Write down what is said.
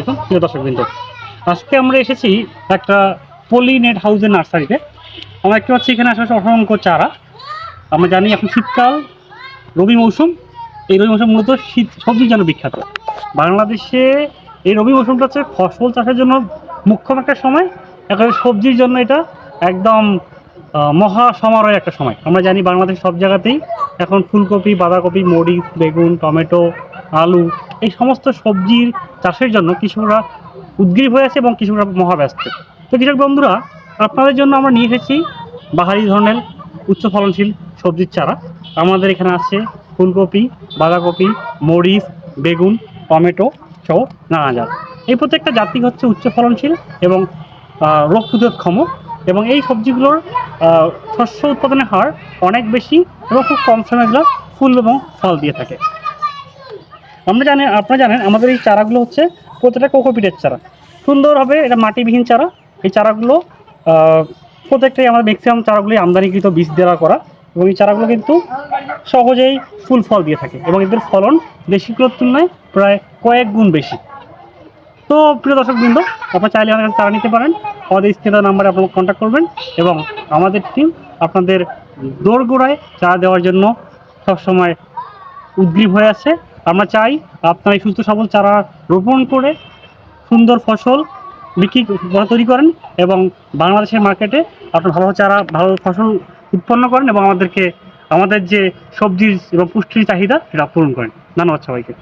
একদম প্রিয় দর্শকবৃন্দ। আজকে আমরা এসেছি একটা পলি নেট হাউসের নার্সারিতে। আমরা দেখতে পাচ্ছি এখানে আশেপাশে অসংখ্য চারা। আমরা জানি এখন শীতকাল, রবি মৌসুম। এই রবি মৌসুম মূলত শীত সবজির জন্য বিখ্যাত। বাংলাদেশে এই রবি মৌসুমটা হচ্ছে ফসল চাষের জন্য মুখ্যম একটা সময়। একেবারে সবজির জন্য এটা একদম মহা সমারোহের একটা সময়। আমরা জানি বাংলাদেশ সব জায়গাতেই এখন ফুলকপি, বাঁধাকপি, মরিচ, বেগুন, টমেটো, আলু এই সমস্ত সবজির চাষের জন্য কৃষকরা উদ্গ্রীব হয়ে আছে এবং কৃষকরা মহাব্যস্ত। তো কৃষক বন্ধুরা, আপনাদের জন্য আমরা নিয়ে এসেছি বাহারি ধরনের উচ্চ ফলনশীল সবজির চারা। আমাদের এখানে আছে ফুলকপি, বাঁধাকপি, মরিচ, বেগুন, টমেটো সহ নানা জাত। এই প্রত্যেকটা জাতি হচ্ছে উচ্চ ফলনশীল এবং রোগ প্রতিরোধক্ষম এবং এই সবজিগুলোর শস্য উৎপাদনের হার অনেক বেশি এবং খুব কম সময়ে এগুলো ফুল এবং ফল দিয়ে থাকে। আমরা জানেন আপনারা জানেন, আমাদের এই চারাগুলো হচ্ছে প্রত্যেকটা কোকোপিটের চারা। সুন্দরভাবে এটা মাটিবিহীন চারা। এই চারাগুলো প্রত্যেকটাই আমাদের ম্যাক্সিমাম চারাগুলি আমদানিকৃত বীজ দেওয়া করা এবং এই চারাগুলো কিন্তু সহজেই ফুল ফল দিয়ে থাকে এবং এদের ফলন দেশিগুলোর তুলনায় প্রায় কয়েক গুণ বেশি। তো প্রিয় দর্শকবৃন্দ, আপনারা চাইলে আমাদের চারা নিতে পারেন। আমাদের স্ক্রিনের নাম্বারে আপনারা কন্ট্যাক্ট করবেন এবং আমাদের টিম আপনাদের দোরগোড়ায় চারা দেওয়ার জন্য সবসময় উদ্গ্রীব হয়ে আছে। আমরা চাই আপনার এই সুস্থ সবল চারা রোপণ করে সুন্দর ফসল বিক্রি করা তৈরি করেন এবং বাংলাদেশের মার্কেটে আপনার ভালো চারা, ভালো ফসল উৎপন্ন করেন এবং আমাদেরকে, আমাদের যে সবজির এবং পুষ্টির চাহিদা সেটা পূরণ করেন। ধন্যবাদ সবাইকে।